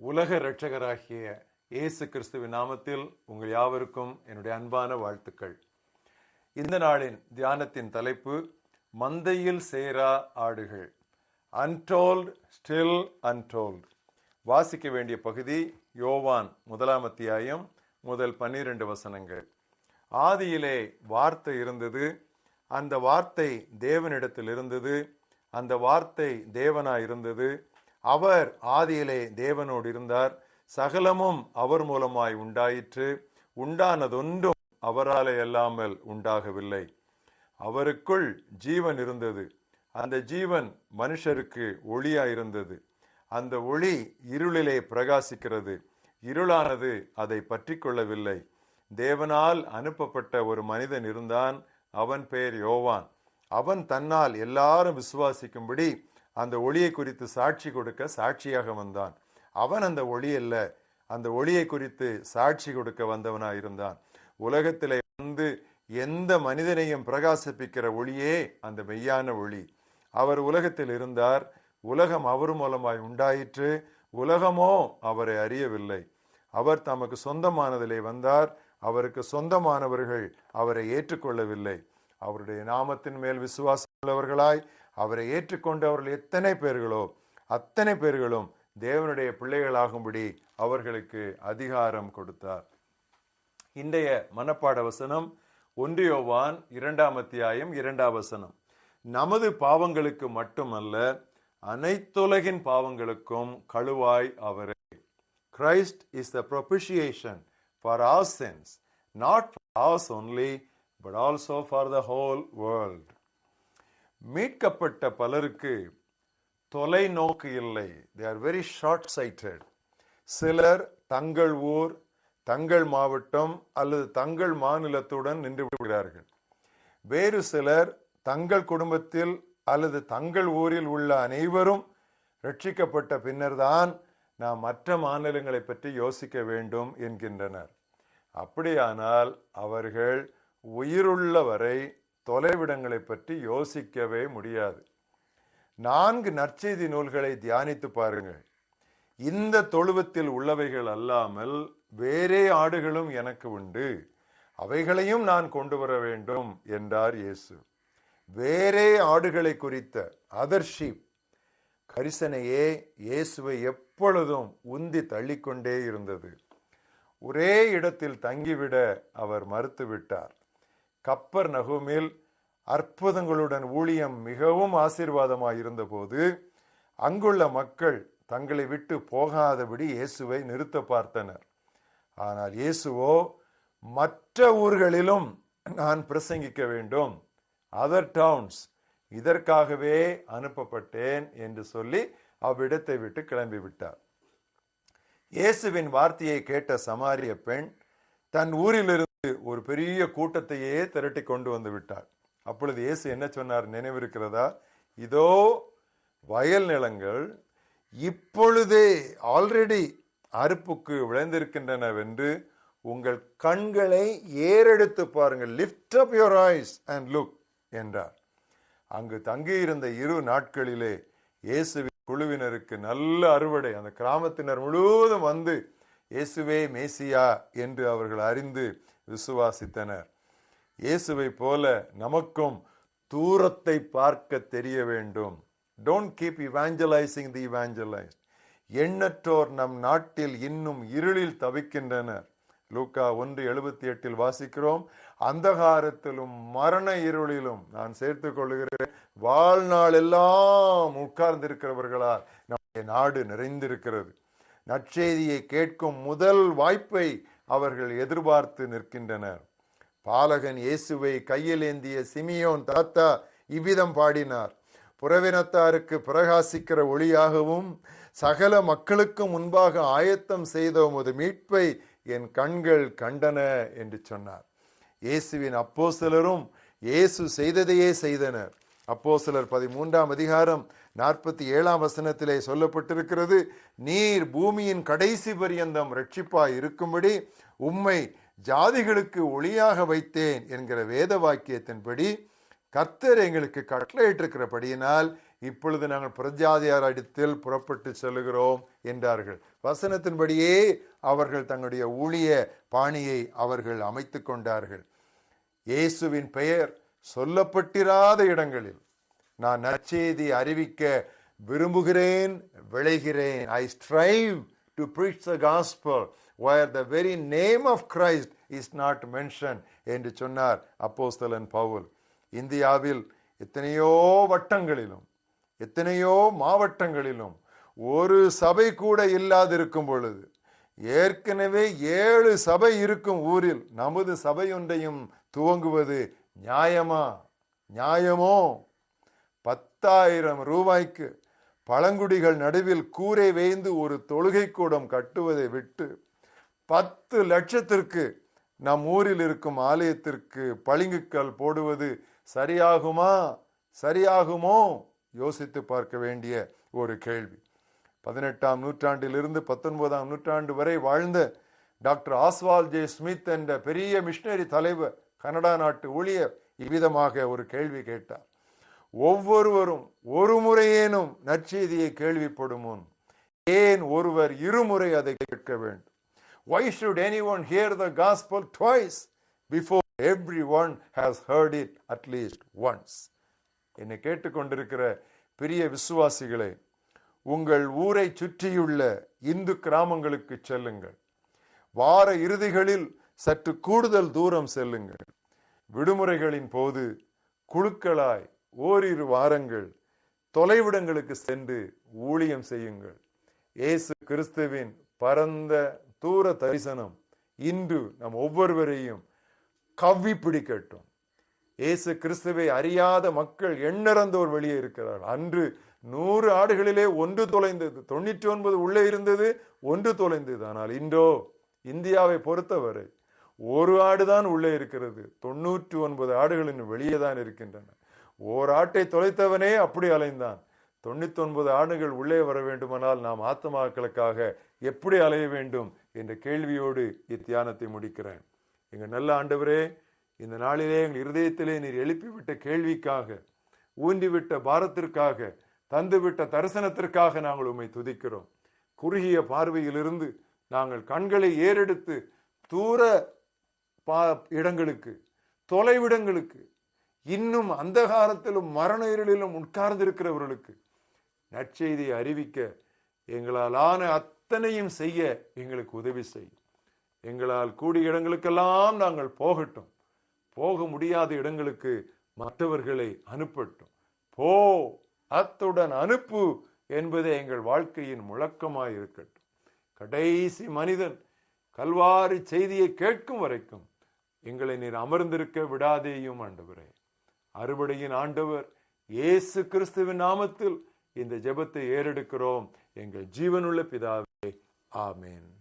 உலக இரட்சகராகிய இயேசு கிறிஸ்துவின் நாமத்தில் உங்கள் யாவருக்கும் என்னுடைய அன்பான வாழ்த்துக்கள். இந்த நாளின் தியானத்தின் தலைப்பு மந்தையில் சேரா ஆடுகள். அன்டோல்டு ஸ்டில் அன்டோல்டு வாசிக்க வேண்டிய பகுதி யோவான் முதலாம் அத்தியாயம் முதல் பன்னிரண்டு வசனங்கள். ஆதியிலே வார்த்தை இருந்தது அந்த வார்த்தை தேவனிடத்தில் இருந்தது அந்த வார்த்தை தேவனாய் இருந்தது அவர் ஆதியிலே தேவனோடு இருந்தார். சகலமும் அவர் மூலமாய் உண்டாயிற்று. உண்டானதொன்றும் அவராலே அல்லாமல் உண்டாகவில்லை. அவருக்குள் ஜீவன் இருந்தது. அந்த ஜீவன் மனுஷருக்கு ஒளியாயிருந்தது. அந்த ஒளி இருளிலே பிரகாசிக்கிறது. இருளானது அதை பற்றி கொள்ளவில்லை. தேவனால் அனுப்பப்பட்ட ஒரு மனிதன் இருந்தான். அவன் பெயர் யோவான். அவன் தன்னால் எல்லாரும் விசுவாசிக்கும்படி அந்த ஒளியை குறித்து சாட்சி கொடுக்க சாட்சியாக வந்தான். அவன் அந்த ஒளி அல்ல அந்த ஒளியை குறித்து சாட்சி கொடுக்க வந்தவனாக இருந்தான் உலகத்திலே வந்து எந்த மனிதனையும் பிரகாசிப்பிக்கிற ஒளியே அந்த மெய்யான ஒளி. அவர் உலகத்தில் இருந்தார் உலகம் அவர் மூலமாய் உண்டாயிற்று உலகமோ அவரை அறியவில்லை. அவர் தமக்கு சொந்தமானதிலே வந்தார் அவருக்கு சொந்தமானவர்கள் அவரை ஏற்றுக்கொள்ளவில்லை. அவருடைய நாமத்தின் மேல் விசுவாசம் உள்ளவர்களாய் அவரை ஏற்றுக்கொண்டவர்கள் எத்தனை பேர்களோ அத்தனை பேர்களும் தேவனுடைய பிள்ளைகளாகும்படி அவர்களுக்கு அதிகாரம் கொடுத்தார். இன்றைய மனப்பாட வசனம் ஒன்றியோவான் இரண்டாம் அத்தியாயம் இரண்டாம் வசனம். நமது பாவங்களுக்கு மட்டுமல்ல அனைத்துலகின் பாவங்களுக்கும் கழுவாய் அவரே. Christ is the propitiation for our sins not for ours only but also for the whole world மீட்கப்பட்ட பலருக்கு தொலைநோக்கு இல்லை. They are very short sighted சிலர் தங்கள் ஊர் தங்கள் மாவட்டம் அல்லது தங்கள் மாநிலத்துடன் நின்று விடுகிறார்கள். வேறு சிலர் தங்கள் குடும்பத்தில் அல்லது தங்கள் ஊரில் உள்ள அனைவரும் ரட்சிக்கப்பட்ட பின்னர்தான் நாம் மற்ற மாநிலங்களை பற்றி யோசிக்க வேண்டும் என்கின்றனர். அப்படியானால் அவர்கள் உயிருள்ள வரை தொலைவிடங்களை பற்றி யோசிக்கவே முடியாது. நான்கு நற்செய்தி நூல்களை தியானித்து பாருங்கள். இந்த தொழுவத்தில் உள்ளவைகள் அல்லாமல் வேறே ஆடுகளும் எனக்கு உண்டு. அவைகளையும் நான் கொண்டு வர வேண்டும் என்றார் இயேசு. வேறே ஆடுகளை குறித்த அதர் ஷீப் கரிசனையே இயேசுவை எப்பொழுதும் உந்தி தள்ளிக்கொண்டே இருந்தது. ஒரே இடத்தில் தங்கிவிட அவர் மறுத்துவிட்டார். கப்பர் நகுமில் அற்புதங்களுடன் ஊழியம் மிகவும் ஆசீர்வாதமாய் இருந்தபோது அங்குள்ள மக்கள் தங்களை விட்டு போகாதபடி இயேசுவை நிறுத்த பார்த்தனர். ஆனால் இயேசுவோ மற்ற ஊர்களிலும் நான் பிரசங்கிக்க வேண்டும் அதர் டவுன்ஸ் இதற்காகவே அனுப்பப்பட்டேன் என்று சொல்லி அவ்விடத்தை விட்டு கிளம்பிவிட்டார். இயேசுவின் வார்த்தையை கேட்ட சமாரிய பெண் தன் ஊரிலிருந்து ஒரு பெரிய கூட்டத்தையே திரட்டி கொண்டு வந்து விட்டார். அப்பொழுது இயேசு என்ன சொன்னார்? நினைவிருக்கிறதா? இதோ வயல் நிலங்கள் இப்பொழுதே ஆல்ரெடி அறுப்புக்கு விளைந்திருக்கின்றனவென்று உங்கள் கண்களை ஏறெடுத்து பாருங்கள். Lift up your eyes and look என்றார். அங்கு தங்கியிருந்த இரு நாட்களிலே இயேசுவின் குழுவினருக்கு நல்ல அறுவடை அந்த கிராமத்தினர் முழுவதும் வந்து இயேசுவே மேசியா என்று அவர்கள் அறிந்து விசுவாசித்தனர். இயேசுவை போல நமக்கும் தூரத்தை பார்க்க தெரிய வேண்டும். டோன்ட் கீப் இவாஞ்சலைசிங் தி இவாஞ்சலைஸ்ட் எண்ணற்றோர் நம் நாட்டில் இன்னும் இருளில் தவிக்கின்றனர். லூக்கா ஒன்று எழுபத்தி எட்டில் வாசிக்கிறோம் அந்தகாரத்திலும் மரண இருளிலும் நான் சேர்த்து கொள்கிறேன் வாழ்நாள் எல்லாம் உட்கார்ந்திருக்கிறவர்களால் நம்முடைய நாடு நிறைந்திருக்கிறது. நற்செய்தியை கேட்கும் முதல் வாய்ப்பை அவர்கள் எதிர்பார்த்து நிற்கின்றனர். பாலகன் இயேசுவை கையில் ஏந்திய சிமியோன் தாத்தா இவ்விதம் பாடினார். புறவினத்தாருக்கு பிரகாசிக்கிற ஒளியாகவும் சகல மக்களுக்கு முன்பாக ஆயத்தம் செய்த உமது மீட்பை என் கண்கள் கண்டன என்று சொன்னார். இயேசுவின் அப்போ சிலரும் இயேசு செய்ததையே செய்தனர். அப்போ சிலர் பதிமூன்றாம் அதிகாரம் நாற்பத்தி ஏழாம் வசனத்திலே சொல்லப்பட்டிருக்கிறது நீர் பூமியின் கடைசி பரியந்தம் ரட்சிப்பாய் இருக்கும்படி உம்மை ஜாதிகளுக்கு ஒளியாக வைத்தேன் என்கிற வேத வாக்கியத்தின்படி கர்த்தர் எங்களுக்கு கட்டளையிட்டிருக்கிறபடியினால் இப்பொழுது நாங்கள் பிரஜாதியார் அடித்தில் புறப்பட்டு செல்கிறோம் என்றார்கள். வசனத்தின்படியே அவர்கள் தங்களுடைய ஊழிய பாணியை அவர்கள் அமைத்து கொண்டார்கள். இயேசுவின் பெயர் சொல்லப்பட்டிராத இடங்களில் நான் நற்செய்தி அறிவிக்க விரும்புகிறேன் விளைகிறேன். I strive to preach the gospel where the very name of Christ is not mention என்று சொன்னார் அப்போஸ்தலன் பவுல். இந்தியாவில் எத்தனையோ வட்டங்களிலும் எத்தனையோ மாவட்டங்களிலும் ஒரு சபை கூட இல்லாதிருக்கும் பொழுது ஏற்கனவே ஏழு சபை இருக்கும் ஊரில் நமது சபையொன்றையும் துவங்குவது நியாயமா? நியாயமோ? பத்தாயிரம் ரூபாய்க்கு பழங்குடிகள் நடுவில் கூரை வேய்ந்து ஒரு தொழுகை கூடம் கட்டுவதை விட்டு பத்து லட்சத்திற்கு நம் ஊரில் இருக்கும் ஆலயத்திற்கு பளிங்குக்கல் போடுவது சரியாகுமா? சரியாகுமோ? யோசித்து பார்க்க வேண்டிய ஒரு கேள்வி. பதினெட்டாம் நூற்றாண்டிலிருந்து பத்தொன்பதாம் நூற்றாண்டு வரை வாழ்ந்த டாக்டர் ஆஸ்வால் ஜே ஸ்மித் என்ற பெரிய மிஷினரி தலைவர் கனடா நாட்டு ஊழியர் இவ்விதமாக ஒரு கேள்வி கேட்டார். ஒவ்வொருவரும் ஒரு முறையேனும் நற்செய்தியை கேள்விப்படும் முன் ஏன் ஒருவர் இருமுறை அதை கேட்க வேண்டும்? Why should anyone hear the gospel twice before everyone has heard it at least once? என்னை கேட்டுக்கொண்டிருக்கிற பெரிய விசுவாசிகளே உங்கள் ஊரை சுற்றியுள்ள இந்து கிராமங்களுக்கு செல்லுங்கள். வார இறுதிகளில் சற்று கூடுதல் தூரம் செல்லுங்கள். விடுமுறைகளின் போது குழுக்களாய் ஓரிரு வாரங்கள் தொலைவிடங்களுக்கு சென்று ஊழியம் செய்யுங்கள். இயேசு கிறிஸ்துவின் பரந்த தூர தரிசனம் இன்று நம் ஒவ்வொருவரையும் கவ்வி பிடிக்கட்டும். இயேசு கிறிஸ்துவை அறியாத மக்கள் எண்ணறந்தோர் வெளியே இருக்கிறார்கள் அன்று நூறு ஆடுகளிலே ஒன்று தொலைந்தது தொண்ணூற்றி ஒன்பது உள்ளே இருந்தது ஒன்று தொலைந்தது. ஆனால் இன்றோ இந்தியாவை பொறுத்தவரை ஒரு ஆடுதான் உள்ளே இருக்கிறது. தொண்ணூற்று ஒன்பது ஆடுகளின் வெளியே தான் இருக்கின்றன. ஓர் ஆட்டை தொலைத்தவனே அப்படி அலைந்தான். தொண்ணூத்தி ஒன்பது ஆண்டுகள் உள்ளே வர வேண்டுமானால் நாம் ஆத்மாக்களுக்காக எப்படி அலைய வேண்டும் என்ற கேள்வியோடு இத்தியானத்தை முடிக்கிறேன். எங்கள் நல்ல ஆண்டவரே இந்த நாளிலே எங்கள் இருதயத்திலே நீர் எழுப்பிவிட்ட கேள்விக்காக ஊன்றிவிட்ட பாரத்திற்காக தந்துவிட்ட தரிசனத்திற்காக நாங்கள் உம்மை துதிக்கிறோம். குறுகிய பார்வையிலிருந்து நாங்கள் கண்களை ஏறெடுத்து தூர பா இடங்களுக்கு தொலைவிடங்களுக்கு இன்னும் அந்தகாரத்திலும் மரண இருளிலும் உட்கார்ந்திருக்கிறவர்களுக்கு நற்செய்தியை அறிவிக்க எங்களால் ஆன அத்தனையும் செய்ய எங்களுக்கு உதவி செய். எங்களால் கூடிய இடங்களுக்கெல்லாம் நாங்கள் போகட்டும். போக முடியாத இடங்களுக்கு மற்றவர்களை அனுப்பட்டும். போ அத்துடன் அனுப்பு என்பதே எங்கள் வாழ்க்கையின் முழக்கமாய் இருக்கட்டும் கடைசி மனிதன் கல்வாரி செய்தியை கேட்கும் வரைக்கும் எங்களை நீர் அமர்ந்திருக்க விடாதேயும் ஆண்டவரே. அறுபடையின் ஆண்டவர் இயேசு கிறிஸ்துவின் நாமத்தில் இந்த ஜெபத்தை ஏறெடுக்கிறோம். எங்கள் ஜீவனுள்ள பிதாவே ஆமேன்.